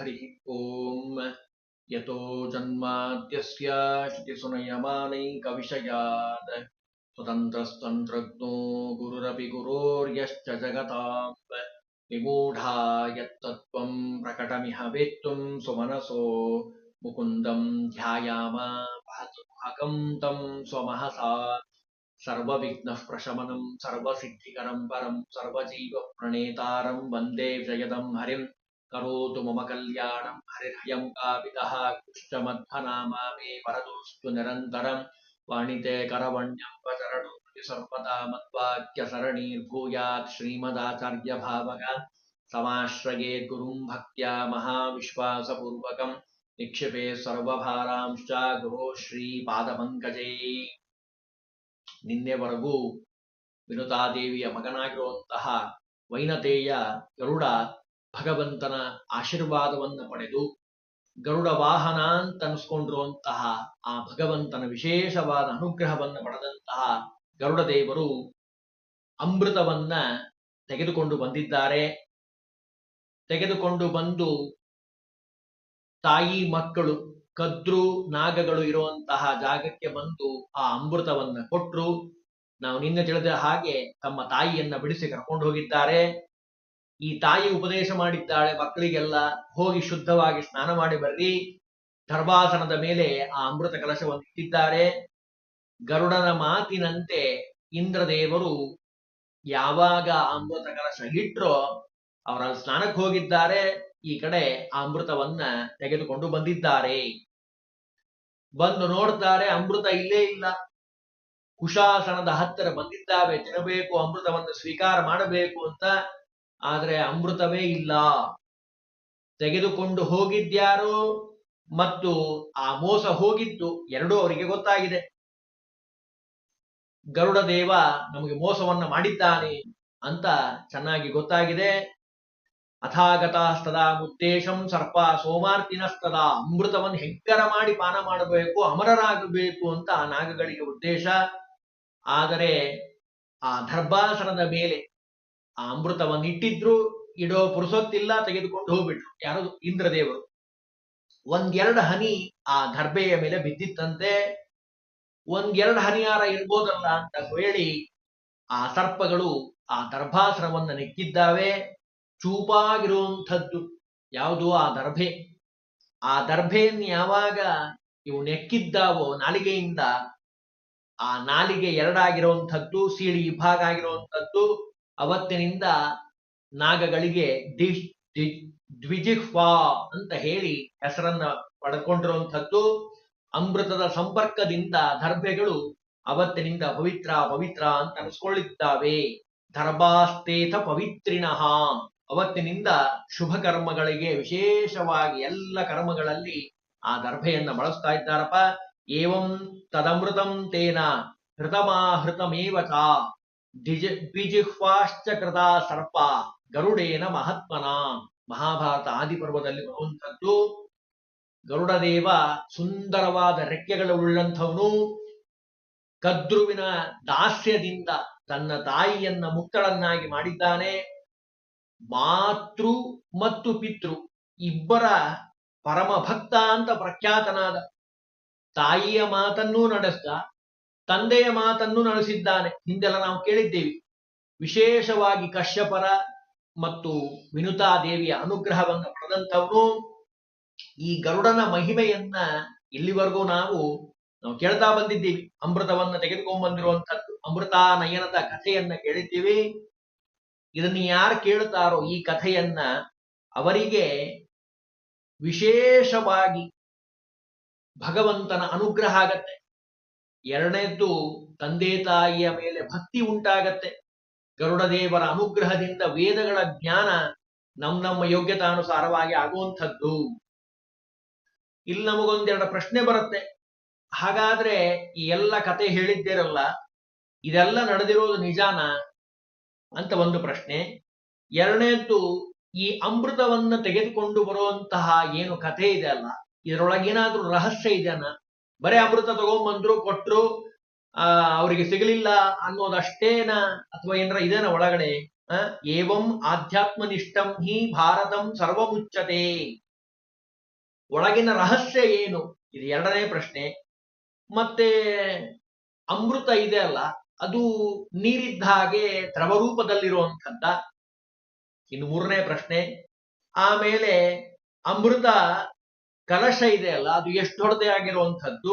हरिः ॐ यतो जन्माद्यस्य श्रुतिसुनयमानैकविषयात् स्वतन्त्रस्तन्त्रज्ञो गुरुरपि गुरोर्यश्च जगताम्। विमूढा यत्तत्त्वं प्रकटमिह वेत्तुं सुमनसो। मुकुन्दं ध्यायाम महतं तं स्वमहसा। सर्वविघ्नः प्रशमनं, सर्वसिद्धिकरं परं, सर्वजीवप्रणेतारं वंदे जयदं हरिं करोतु मम कल्याणं हरिर्यं कापितः कुष्ठमध्वनामा मे वरदोऽस्तु निरन्तरं वाणिते करवण्यं वचरणो सर्वदा मद्वाक्यसरणीर्भूयात् श्रीमदाचार्यभावग समाश्रयेत् गुरुं भक्त्या महाविश्वासपूर्वकं निक्षिपे ಸರ್ವಭಾರಾಂಶ್ಚ ಗುರು ಶ್ರೀ ಪಾದಪಂಕಜೇ ನಿನ್ನೆವರೆಗೂ ವಿನುತಾದೇವಿಯ ಮಗನಾಗಿರುವಂತಹ ವೈನತೆಯ ಗರುಡ ಭಗವಂತನ ಆಶೀರ್ವಾದವನ್ನು ಪಡೆದು ಗರುಡ ವಾಹನ ಅಂತ ಅನಿಸ್ಕೊಂಡಿರುವಂತಹ ಆ ಭಗವಂತನ ವಿಶೇಷವಾದ ಅನುಗ್ರಹವನ್ನು ಪಡೆದಂತಹ ಗರುಡ ದೇವರು ಅಮೃತವನ್ನ ತೆಗೆದುಕೊಂಡು ಬಂದಿದ್ದಾರೆ. ತೆಗೆದುಕೊಂಡು ಬಂದು ತಾಯಿ ಮಕ್ಕಳು, ಕದ್ರು, ನಾಗಗಳು ಇರುವಂತಹ ಜಾಗಕ್ಕೆ ಬಂದು ಆ ಅಮೃತವನ್ನ ಕೊಟ್ರು. ನಾವು ನಿನ್ನೆ ತಿಳಿದ ಹಾಗೆ ತಮ್ಮ ತಾಯಿಯನ್ನ ಬಿಡಿಸಿ ಕರ್ಕೊಂಡು ಹೋಗಿದ್ದಾರೆ. ಈ ತಾಯಿ ಉಪದೇಶ ಮಾಡಿದ್ದಾಳೆ, ಮಕ್ಕಳಿಗೆಲ್ಲ ಹೋಗಿ ಶುದ್ಧವಾಗಿ ಸ್ನಾನ ಮಾಡಿ ಬರ್ರಿ. ಧರ್ಮಾಸನದ ಮೇಲೆ ಆ ಅಮೃತ ಕಲಶವನ್ನು ಇಟ್ಟಿದ್ದಾರೆ. ಗರುಡನ ಮಾತಿನಂತೆ ಇಂದ್ರದೇವರು ಯಾವಾಗ ಅಮೃತ ಕಲಶ ಇಟ್ರೋ ಅವರ ಸ್ನಾನಕ್ಕೆ ಹೋಗಿದ್ದಾರೆ. ಈ ಕಡೆ ಆ ಅಮೃತವನ್ನ ತೆಗೆದುಕೊಂಡು ಬಂದಿದ್ದಾರೆ. ಬಂದು ನೋಡ್ತಾರೆ, ಅಮೃತ ಇಲ್ಲೇ ಇಲ್ಲ. ಕುಶಾಸನದ ಹತ್ತಿರ ಬಂದಿದ್ದಾವೆ, ತಿನ್ನಬೇಕು, ಅಮೃತವನ್ನು ಸ್ವೀಕಾರ ಮಾಡಬೇಕು ಅಂತ ಆದ್ರೆ ಅಮೃತವೇ ಇಲ್ಲ. ತೆಗೆದುಕೊಂಡು ಹೋಗಿದ್ಯಾರು? ಮತ್ತು ಆ ಮೋಸ ಹೋಗಿತ್ತು ಎರಡೂ ಅವರಿಗೆ ಗೊತ್ತಾಗಿದೆ. ಗರುಡ ದೇವ ನಮಗೆ ಮೋಸವನ್ನ ಮಾಡಿದ್ದಾನೆ ಅಂತ ಚೆನ್ನಾಗಿ ಗೊತ್ತಾಗಿದೆ. ಅಥಾಗತಸ್ತದಾ ಮುದ್ದೇಶಂ ಸರ್ಪ ಸೋಮಾರ್ತಿನಸ್ತದ ಅಮೃತವನ್ನು ಹೆಗ್ಗರ ಮಾಡಿ ಪಾನ ಮಾಡಬೇಕು, ಅಮರರಾಗಬೇಕು ಅಂತ ಆ ನಾಗಗಳಿಗೆ ಉದ್ದೇಶ. ಆದರೆ ಆ ದರ್ಭಾಸನದ ಮೇಲೆ ಆ ಅಮೃತವನ್ನು ಇಟ್ಟಿದ್ರು, ಇಡೋ ಪುರುಸೊತ್ತಿಲ್ಲ, ತೆಗೆದುಕೊಂಡು ಹೋಗ್ಬಿಟ್ರು. ಯಾರು? ಇಂದ್ರದೇವರು. ಒಂದೆರಡು ಹನಿ ಆ ದರ್ಬೆಯ ಮೇಲೆ ಬಿದ್ದಿತ್ತಂತೆ. ಒಂದೆರಡು ಹನಿಯಾರ ಇರ್ಬೋದಲ್ಲ ಅಂತ ಹೇಳಿ ಆ ಸರ್ಪಗಳು ಆ ದರ್ಭಾಸನವನ್ನು ನೆಕ್ಕಿದ್ದಾವೆ. ಚೂಪಾಗಿರುವಂಥದ್ದು ಯಾವುದು ಆ ದರ್ಭೆ. ಆ ದರ್ಭೆಯನ್ನು ಯಾವಾಗ ಇವು ನೆಕ್ಕಿದ್ದಾವೋ ನಾಲಿಗೆಯಿಂದ ಆ ನಾಲಿಗೆ ಎರಡಾಗಿರುವಂಥದ್ದು, ಸೀಳಿ ಇಬ್ಬಾಗ ಆಗಿರುವಂಥದ್ದು ಅವತ್ತಿನಿಂದ ನಾಗಗಳಿಗೆ ದಿಶ್ ದ್ವಿಜಿಹ್ವಾ ಅಂತ ಹೇಳಿ ಹೆಸರನ್ನ ಪಡ್ಕೊಂಡಿರುವಂಥದ್ದು. ಅಮೃತದ ಸಂಪರ್ಕದಿಂದ ದರ್ಭೆಗಳು ಅವತ್ತಿನಿಂದ ಪವಿತ್ರ ಪವಿತ್ರ ಅಂತ ಅನಿಸ್ಕೊಳ್ಳಿದ್ದಾವೆ. ದರ್ಭಾಸ್ತೇಥ ಪವಿತ್ರಿನಃ. ಅವತ್ತಿನಿಂದ ಶುಭ ಕರ್ಮಗಳಿಗೆ ವಿಶೇಷವಾಗಿ ಎಲ್ಲ ಕರ್ಮಗಳಲ್ಲಿ ಆ ದರ್ಭೆಯನ್ನ ಬಳಸ್ತಾ ಇದ್ದಾರಪ್ಪ. ಏವಂ ತದಮೃತಂ ತೇನ ಹೃತಮಾಹೃತಮೇವ ಚ ದ್ವಿಜ ದ್ವಿಜಿಹ್ವಾಶ್ಚ ಕೃತ ಸರ್ಪ, ಗರುಡೇನ ಮಹಾತ್ಮನ. ಮಹಾಭಾರತ ಆದಿಪರ್ವದಲ್ಲಿ ಬರುವಂಥದ್ದು. ಗರುಡದೇವ ಸುಂದರವಾದ ರೆಕ್ಕೆಗಳು ಉಳ್ಳಂಥವನು. ಕದ್ರುವಿನ ದಾಸ್ಯದಿಂದ ತನ್ನ ತಾಯಿಯನ್ನ ಮುಕ್ತಳನ್ನಾಗಿ ಮಾಡಿದ್ದಾನೆ. ಮಾತೃ ಮತ್ತು ಪಿತೃ ಇಬ್ಬರ ಪರಮ ಭಕ್ತ ಅಂತ ಪ್ರಖ್ಯಾತನಾದ ತಾಯಿಯ ಮಾತನ್ನೂ ನಡೆಸ್ದ. ತಂದೆಯ ಮಾತನ್ನು ನಡೆಸಿದ್ದಾನೆ. ಹಿಂದೆಲ್ಲ ನಾವು ಕೇಳಿದ್ದೇವೆ. ವಿಶೇಷವಾಗಿ ಕಶ್ಯಪರ ಮತ್ತು ವಿನುತಾ ದೇವಿಯ ಅನುಗ್ರಹವನ್ನು ಪಡೆದಂಥವನು ಈ ಗರುಡನ ಮಹಿಮೆಯನ್ನ ಇಲ್ಲಿವರೆಗೂ ನಾವು ನಾವು ಕೇಳ್ತಾ ಬಂದಿದ್ದೀವಿ. ಅಮೃತವನ್ನ ತೆಗೆದುಕೊಂಡ್ ಅಮೃತ ನಯನದ ಕಥೆಯನ್ನ ಕೇಳಿದ್ದೀವಿ. ಇದನ್ನ ಯಾರು ಕೇಳುತ್ತಾರೋ ಈ ಕಥೆಯನ್ನ ಅವರಿಗೆ ವಿಶೇಷವಾಗಿ ಭಗವಂತನ ಅನುಗ್ರಹ ಆಗತ್ತೆ. ಎರಡನೇದ್ದು ತಂದೆ ತಾಯಿಯ ಮೇಲೆ ಭಕ್ತಿ ಉಂಟಾಗತ್ತೆ. ಗರುಡ ದೇವರ ಅನುಗ್ರಹದಿಂದ ವೇದಗಳ ಜ್ಞಾನ ನಮ್ ನಮ್ಮ ಯೋಗ್ಯತಾನುಸಾರವಾಗಿ ಆಗುವಂಥದ್ದು. ಇಲ್ಲಿ ನಮಗೊಂದೆರಡು ಪ್ರಶ್ನೆ ಬರುತ್ತೆ. ಹಾಗಾದ್ರೆ ಈ ಎಲ್ಲ ಕತೆ ಹೇಳಿದ್ದೀರಲ್ಲ, ಇದೆಲ್ಲ ನಡೆದಿರೋದು ನಿಜಾನ ಅಂತ ಒಂದು ಪ್ರಶ್ನೆ. ಎರಡನೇದ್ದು, ಈ ಅಮೃತವನ್ನ ತೆಗೆದುಕೊಂಡು ಬರುವಂತಹ ಏನು ಕಥೆ ಇದೆ ಅಲ್ಲ, ಇದರೊಳಗೇನಾದ್ರೂ ರಹಸ್ಯ ಇದೆಯನ್ನ ಬರೇ ಅಮೃತ ತಗೊಂಡ್ಬಂದ್ರು ಕೊಟ್ರು, ಆ, ಅವರಿಗೆ ಸಿಗಲಿಲ್ಲ ಅನ್ನೋದಷ್ಟೇನ ಅಥವಾ ಏನರ ಇದೇನ ಒಳಗಡೆ ಏವಂ ಆಧ್ಯಾತ್ಮನಿಷ್ಠಂ ಹಿ ಭಾರತಂ ಸರ್ವಮುಚ್ಚತೆ. ಒಳಗಿನ ರಹಸ್ಯ ಏನು? ಇದು ಎರಡನೇ ಪ್ರಶ್ನೆ. ಮತ್ತೆ ಅಮೃತ ಇದೆ ಅಲ್ಲ, ಅದು ನೀರಿದ್ದ ಹಾಗೆ ದ್ರವರೂಪದಲ್ಲಿರುವಂಥದ್ದ. ಇನ್ನು ಮೂರನೇ ಪ್ರಶ್ನೆ. ಆಮೇಲೆ ಅಮೃತ ಕಲಶ ಇದೆ ಅಲ್ಲ ಅದು ಎಷ್ಟು ದೊಡ್ಡದೇ ಆಗಿರುವಂಥದ್ದು?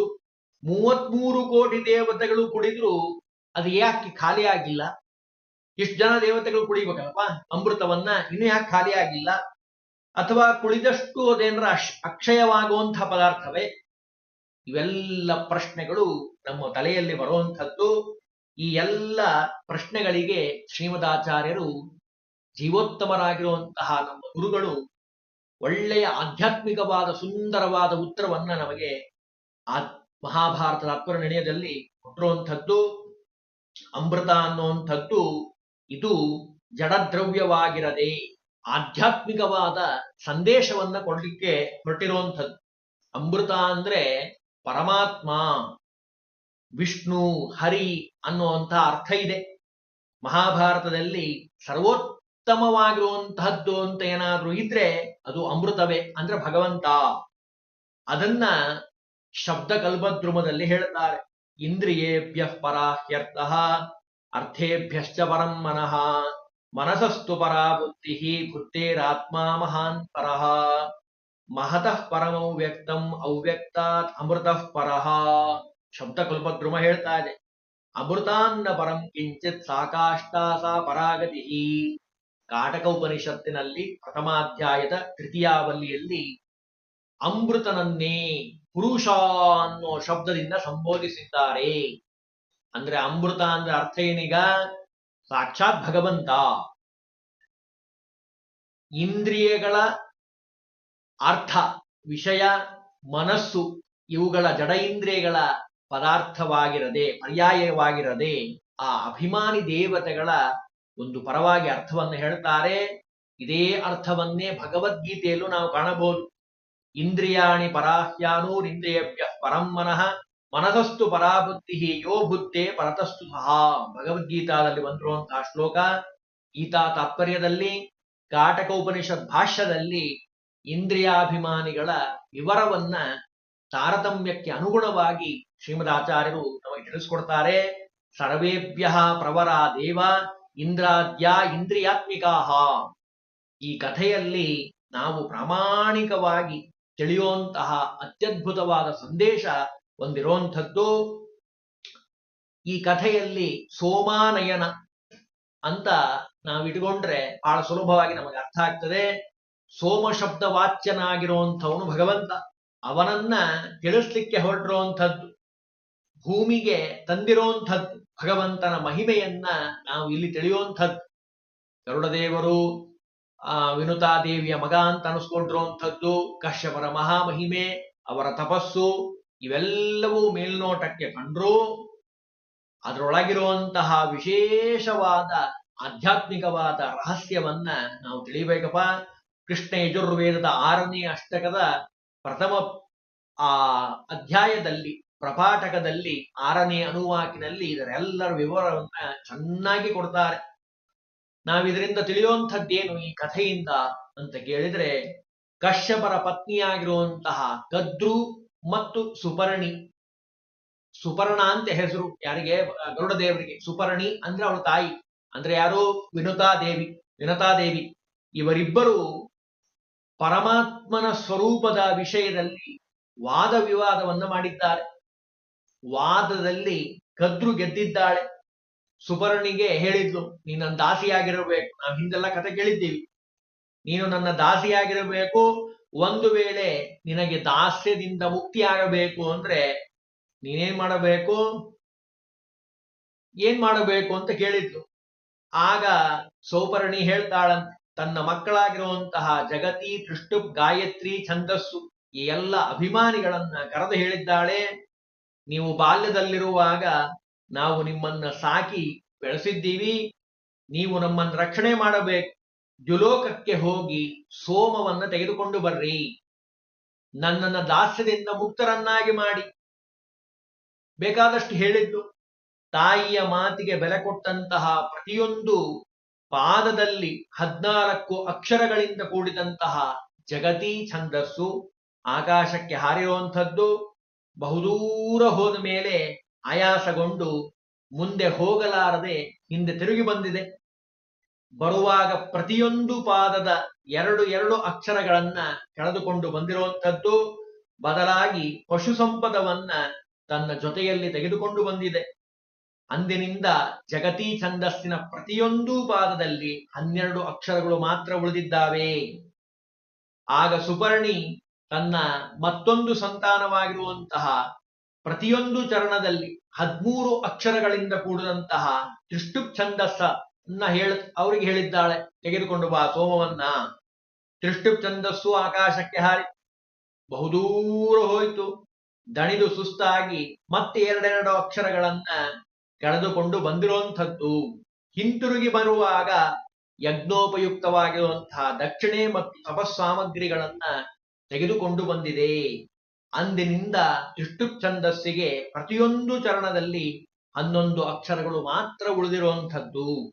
ಮೂವತ್ಮೂರು ಕೋಟಿ ದೇವತೆಗಳು ಕುಡಿದ್ರು, ಅದು ಯಾಕೆ ಖಾಲಿ ಆಗಿಲ್ಲ? ಇಷ್ಟು ಜನ ದೇವತೆಗಳು ಕುಡಿಬೇಕಲ್ಲಪ್ಪ ಅಮೃತವನ್ನ ಇನ್ನು ಯಾಕೆ ಖಾಲಿ ಆಗಿಲ್ಲ? ಅಥವಾ ಕುಳಿದಷ್ಟು ಅದೇನರ ಅಶ್, ಅಕ್ಷಯವಾಗುವಂತಹ ಪದಾರ್ಥವೇ? ಇವೆಲ್ಲ ಪ್ರಶ್ನೆಗಳು ನಮ್ಮ ತಲೆಯಲ್ಲಿ ಬರುವಂಥದ್ದು. ಈ ಎಲ್ಲ ಪ್ರಶ್ನೆಗಳಿಗೆ ಶ್ರೀಮದಾಚಾರ್ಯರು ಜೀವೋತ್ತಮರಾಗಿರುವಂತಹ ನಮ್ಮ ಗುರುಗಳು ಒಳ್ಳೆಯ ಆಧ್ಯಾತ್ಮಿಕವಾದ ಸುಂದರವಾದ ಉತ್ತರವನ್ನ ನಮಗೆ ಆ ಮಹಾಭಾರತದ ಅಕ್ಬರ ನಿರ್ಣಯದಲ್ಲಿ ಕೊಟ್ಟಿರುವಂಥದ್ದು. ಅಮೃತ ಅನ್ನುವಂಥದ್ದು ಇದು ಜಡದ್ರವ್ಯವಾಗಿರದೆ ಆಧ್ಯಾತ್ಮಿಕವಾದ ಸಂದೇಶವನ್ನ ಕೊಡ್ಲಿಕ್ಕೆ ಹೊರಟಿರುವಂಥದ್ದು. ಅಮೃತ ಅಂದ್ರೆ ಪರಮಾತ್ಮ, ವಿಷ್ಣು, ಹರಿ ಅನ್ನುವಂಥ ಅರ್ಥ ಇದೆ. ಮಹಾಭಾರತದಲ್ಲಿ ಸರ್ವೋತ್ತಮವಾಗಿರುವಂತಹದ್ದು ಅಂತ ಏನಾದ್ರೂ ಇದ್ರೆ ಅದು ಅಮೃತವೇ ಅಂದ್ರೆ ಭಗವಂತ. ಅದನ್ನ ಶಬ್ದ ಕಲ್ಪದ್ರುಮದಲ್ಲಿ ಹೇಳ್ತಾರೆ ಇಂದ್ರಿಯೇಭ್ಯ ಪರಾಹ್ಯರ್ಥ ಅರ್ಥೇಭ್ಯಶ್ಚ ಪರಂ ಮನಃ ಮನಸಸ್ತು ಪರಾ ಬುದ್ಧಿ ಬುದ್ಧೇರಾತ್ಮ ಮಹಾನ್ ಪರಃ ಮಹತಃ ಪರಮೌ ವ್ಯಕ್ತಂ ಅವ್ಯಕ್ತಾತ್ ಅಮೃತಃ ಪರಃ ಶಬ್ದ ಕಲ್ಪದ್ರುಮ ಹೇಳ್ತಾ ಇದೆ. ಅಮೃತಾನ್ನ ಪರಂ ಕಿಂಚಿತ್ ಸಾಕಾಷ್ಟಾ ಸಾ ಪರಾಗತಿ ಕಾಟಕ ಉಪನಿಷತ್ತಿನಲ್ಲಿ ಪ್ರಥಮಾಧ್ಯಾಯದ ತೃತೀಯಾವಲ್ಲಿಯಲ್ಲಿ ಅಮೃತನನ್ನೇ ಪುರುಷ ಅನ್ನೋ ಶಬ್ದದಿಂದ ಸಂಬೋಧಿಸಿದ್ದಾರೆ. ಅಂದ್ರೆ ಅಮೃತ ಅಂದ್ರೆ ಅರ್ಥ ಏನೀಗ? ಸಾಕ್ಷಾತ್ ಭಗವಂತ. ಇಂದ್ರಿಯಗಳ ಅರ್ಥ, ವಿಷಯ, ಮನಸ್ಸು, ಇವುಗಳ ಜಡ ಇಂದ್ರಿಯಗಳ ಪದಾರ್ಥವಾಗಿರದೆ, ಪರ್ಯಾಯವಾಗಿರದೆ ಆ ಅಭಿಮಾನಿ ದೇವತೆಗಳ ಒಂದು ಪರವಾಗಿ ಅರ್ಥವನ್ನು ಹೇಳ್ತಾರೆ. ಇದೇ ಅರ್ಥವನ್ನೇ ಭಗವದ್ಗೀತೆಯಲ್ಲೂ ನಾವು ಕಾಣಬಹುದು. ಇಂದ್ರಿಯಾಣಿ ಪರಾಹ್ಯಾನೂರಿಂದ್ರಿಯಭ್ಯ ಪರಂ ಮನಃ ಮನಸಸ್ತು ಪರಾಬುದ್ಧಿ ಯೋ ಬುದ್ಧೆ ಪರತಸ್ತು ಸಹ ಭಗವದ್ಗೀತಾದಲ್ಲಿ ಬಂದಿರುವಂತಹ ಶ್ಲೋಕ ಗೀತಾ ತಾತ್ಪರ್ಯದಲ್ಲಿ ಕಾಟಕ ಉಪನಿಷತ್ ಭಾಷ್ಯದಲ್ಲಿ ಇಂದ್ರಿಯಾಭಿಮಾನಿಗಳ ವಿವರವನ್ನ ತಾರತಮ್ಯಕ್ಕೆ ಅನುಗುಣವಾಗಿ ಶ್ರೀಮದಾಚಾರ್ಯರು ನಮಗೆ ತಿಳಿಸ್ಕೊಡ್ತಾರೆ. ಸರ್ವೇಭ್ಯ ಪ್ರವರ ದೇವ ಇಂದ್ರಾದ್ಯ ಇಂದ್ರಿಯಾತ್ಮಿಕಾಹ. ಈ ಕಥೆಯಲ್ಲಿ ನಾವು ಪ್ರಾಮಾಣಿಕವಾಗಿ ತಿಳಿಯುವಂತಹ ಅತ್ಯದ್ಭುತವಾದ ಸಂದೇಶ ಹೊಂದಿರುವಂಥದ್ದು ಈ ಕಥೆಯಲ್ಲಿ ಸೋಮಾನಯನ ಅಂತ ನಾವು ಇಟ್ಕೊಂಡ್ರೆ ಬಹಳ ಸುಲಭವಾಗಿ ನಮಗೆ ಅರ್ಥ ಆಗ್ತದೆ. ಸೋಮ ಶಬ್ದ ವಾಚ್ಯನಾಗಿರುವಂಥವನು ಭಗವಂತ. ಅವನನ್ನ ತಿಳಿಸ್ಲಿಕ್ಕೆ ಹೊರಟಿರುವಂಥದ್ದು. ಭೂಮಿಗೆ ತಂದಿರುವಂಥದ್ದು. ಭಗವಂತನ ಮಹಿಮೆಯನ್ನ ನಾವು ಇಲ್ಲಿ ತಿಳಿಯುವಂಥದ್ದು. ಗರುಡದೇವರು, ಆ, ವಿನುತಾದೇವಿಯ ಮಗ ಅಂತ ಅನಿಸ್ಕೊಂಡಿರುವಂಥದ್ದು, ಕಶ್ಯಪರ ಮಹಾಮಹಿಮೆ, ಅವರ ತಪಸ್ಸು, ಇವೆಲ್ಲವೂ ಮೇಲ್ನೋಟಕ್ಕೆ ಕಂಡ್ರು, ಅದರೊಳಗಿರುವಂತಹ ವಿಶೇಷವಾದ ಆಧ್ಯಾತ್ಮಿಕವಾದ ರಹಸ್ಯವನ್ನ ನಾವು ತಿಳಿಯಬೇಕಪ್ಪ ಕೃಷ್ಣ ಯಜುರ್ವೇದದ ಆರನೇ ಅಷ್ಟಕದ ಪ್ರಥಮ, ಆ, ಅಧ್ಯಾಯದಲ್ಲಿ ಪ್ರಪಾಠಕದಲ್ಲಿ ಆರನೇ ಅನುವಾಕಿನಲ್ಲಿ ಇದರೆಲ್ಲರ ವಿವರವನ್ನ ಚೆನ್ನಾಗಿ ಕೊಡ್ತಾರೆ. ನಾವಿದರಿಂದ ತಿಳಿಯುವಂಥದ್ದೇನು ಈ ಕಥೆಯಿಂದ ಅಂತ ಕೇಳಿದ್ರೆ, ಕಶ್ಯಪರ ಪತ್ನಿಯಾಗಿರುವಂತಹ ಗದ್ರು ಮತ್ತು ಸುಪರ್ಣಿ. ಸುಪರ್ಣ ಅಂತ ಹೆಸರು ಯಾರಿಗೆ? ಗರುಡ ದೇವರಿಗೆ ಸುಪರ್ಣಿ ಅಂದ್ರೆ ಅವಳ ತಾಯಿ. ಅಂದ್ರೆ ಯಾರು? ವಿನುತಾ ದೇವಿ. ವಿನುತಾದೇವಿ ವಿನತಾದೇವಿ ಇವರಿಬ್ಬರು ಪರಮಾತ್ಮನ ಸ್ವರೂಪದ ವಿಷಯದಲ್ಲಿ ವಾದ ವಿವಾದವನ್ನು ಮಾಡಿದ್ದಾರೆ. ವಾದದಲ್ಲಿ ಕದ್ರು ಗೆದ್ದಿದ್ದಾಳೆ. ಸುಪರ್ಣಿಗೆ ಹೇಳಿದ್ಲು, ನೀನು ನನ್ನ ದಾಸಿಯಾಗಿರಬೇಕು. ನಾವು ಹಿಂದೆಲ್ಲ ಕತೆ ಕೇಳಿದ್ದೀವಿ. ನೀನು ನನ್ನ ದಾಸಿಯಾಗಿರಬೇಕು. ಒಂದು ವೇಳೆ ನಿನಗೆ ದಾಸ್ಯದಿಂದ ಮುಕ್ತಿ ಆಗಬೇಕು ಅಂದ್ರೆ ನೀನೇನ್ ಮಾಡಬೇಕು? ಏನ್ ಮಾಡಬೇಕು? ಅಂತ ಕೇಳಿದ್ಲು. ಆಗ ಸೌಪರ್ಣಿ ಹೇಳ್ತಾಳಂತೆ, ತನ್ನ ಮಕ್ಕಳಾಗಿರುವಂತಹ ಜಗತಿ ತೃಷ್ಟು ಗಾಯತ್ರಿ, ಛಂದಸ್ಸು ಈ ಎಲ್ಲ ಅಭಿಮಾನಿಗಳನ್ನ ಕರೆದು ಹೇಳಿದ್ದಾಳೆ. ನೀವು ಬಾಲ್ಯದಲ್ಲಿರುವಾಗ ನಾವು ನಿಮ್ಮನ್ನ ಸಾಕಿ ಬೆಳೆಸಿದ್ದೀವಿ. ನೀವು ನಮ್ಮನ್ನು ರಕ್ಷಣೆ ಮಾಡಬೇಕು. ದ್ಯುಲೋಕಕ್ಕೆ ಹೋಗಿ ಸೋಮವನ್ನ ತೆಗೆದುಕೊಂಡು ಬರ್ರಿ. ನನ್ನನ್ನ ದಾಸ್ಯದಿಂದ ಮುಕ್ತರನ್ನಾಗಿ ಮಾಡಿ. ಬೇಕಾದಷ್ಟು ಹೇಳಿದ್ದು, ತಾಯಿಯ ಮಾತಿಗೆ ಬೆಲೆ ಕೊಟ್ಟಂತಹ ಪ್ರತಿಯೊಂದು ಪಾದದಲ್ಲಿ ಹದ್ನಾಲ್ಕು ಅಕ್ಷರಗಳಿಂದ ಕೂಡಿದಂತಹ ಜಗತಿ ಛಂದಸ್ಸು ಆಕಾಶಕ್ಕೆ ಹಾರಿರುವಂಥದ್ದು. ಬಹುದೂರ ಹೋದ ಮೇಲೆ ಆಯಾಸಗೊಂಡು ಮುಂದೆ ಹೋಗಲಾರದೆ ಹಿಂದೆ ತಿರುಗಿ ಬಂದಿದೆ. ಬರುವಾಗ ಪ್ರತಿಯೊಂದು ಪಾದದ ಎರಡು ಎರಡು ಅಕ್ಷರಗಳನ್ನ ಕಳೆದುಕೊಂಡು ಬಂದಿರುವಂಥದ್ದು ಬದಲಾಗಿ ಪಶು ಸಂಪದವನ್ನ ತನ್ನ ಜೊತೆಯಲ್ಲಿ ತೆಗೆದುಕೊಂಡು ಬಂದಿದೆ. ಅಂದಿನಿಂದ ಜಗತಿ ಛಂದಸ್ಸಿನ ಪ್ರತಿಯೊಂದು ಪಾದದಲ್ಲಿ ಹನ್ನೆರಡು ಅಕ್ಷರಗಳು ಮಾತ್ರ ಉಳಿದಿದ್ದಾವೆ. ಆಗ ಸುಪರ್ಣಿ ತನ್ನ ಮತ್ತೊಂದು ಸಂತಾನವಾಗಿರುವಂತಹ ಪ್ರತಿಯೊಂದು ಚರಣದಲ್ಲಿ ಹದ್ಮೂರು ಅಕ್ಷರಗಳಿಂದ ಕೂಡಿದಂತಹ ತ್ರಿಷ್ಟುಪ್ ಛಂದಸ್ಸನ್ನ ಹೇಳ, ಅವರಿಗೆ ಹೇಳಿದ್ದಾಳೆ, ತೆಗೆದುಕೊಂಡು ಬಾ ಸೋಮವನ್ನ. ತ್ರಿಷ್ಟುಪ್ ಛಂದಸ್ಸು ಆಕಾಶಕ್ಕೆ ಹಾರಿ. ಬಹುದೂರ ಹೋಯಿತು. ದಣಿದು ಸುಸ್ತಾಗಿ ಮತ್ತೆ ಎರಡೆರಡು ಅಕ್ಷರಗಳನ್ನ ಕಳೆದುಕೊಂಡು ಬಂದಿರುವಂಥದ್ದು. ಹಿಂತಿರುಗಿ ಬರುವಾಗ ಯಜ್ಞೋಪಯುಕ್ತವಾಗಿರುವಂತಹ ದಕ್ಷಿಣೆ ಮತ್ತು ತಪಸ್ಸಾಮಗ್ರಿಗಳನ್ನ ತೆಗೆದುಕೊಂಡು ಬಂದಿದೆ. ಅಂದಿನಿಂದ ಇಷ್ಟು ಛಂದಸ್ಸಿಗೆ ಪ್ರತಿಯೊಂದು ಚರಣದಲ್ಲಿ ಹನ್ನೊಂದು ಅಕ್ಷರಗಳು ಮಾತ್ರ ಉಳಿದಿರುವಂಥದ್ದು.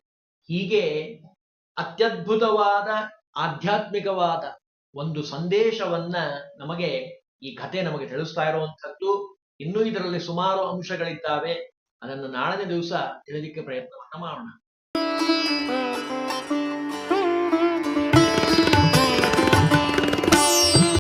ಹೀಗೆ ಅತ್ಯದ್ಭುತವಾದ, ಆಧ್ಯಾತ್ಮಿಕವಾದ ಒಂದು ಸಂದೇಶವನ್ನ ನಮಗೆ ಈ ಕಥೆ ನಮಗೆ ತಿಳಿಸ್ತಾ ಇರುವಂಥದ್ದು. ಇನ್ನೂ ಇದರಲ್ಲಿ ಸುಮಾರು ಅಂಶಗಳಿದ್ದಾವೆ. ಅದನ್ನು ನಾಳನೇ ದಿವಸ ತಿಳಿದಿಕ್ಕೆ ಪ್ರಯತ್ನವನ್ನು ಮಾಡೋಣ.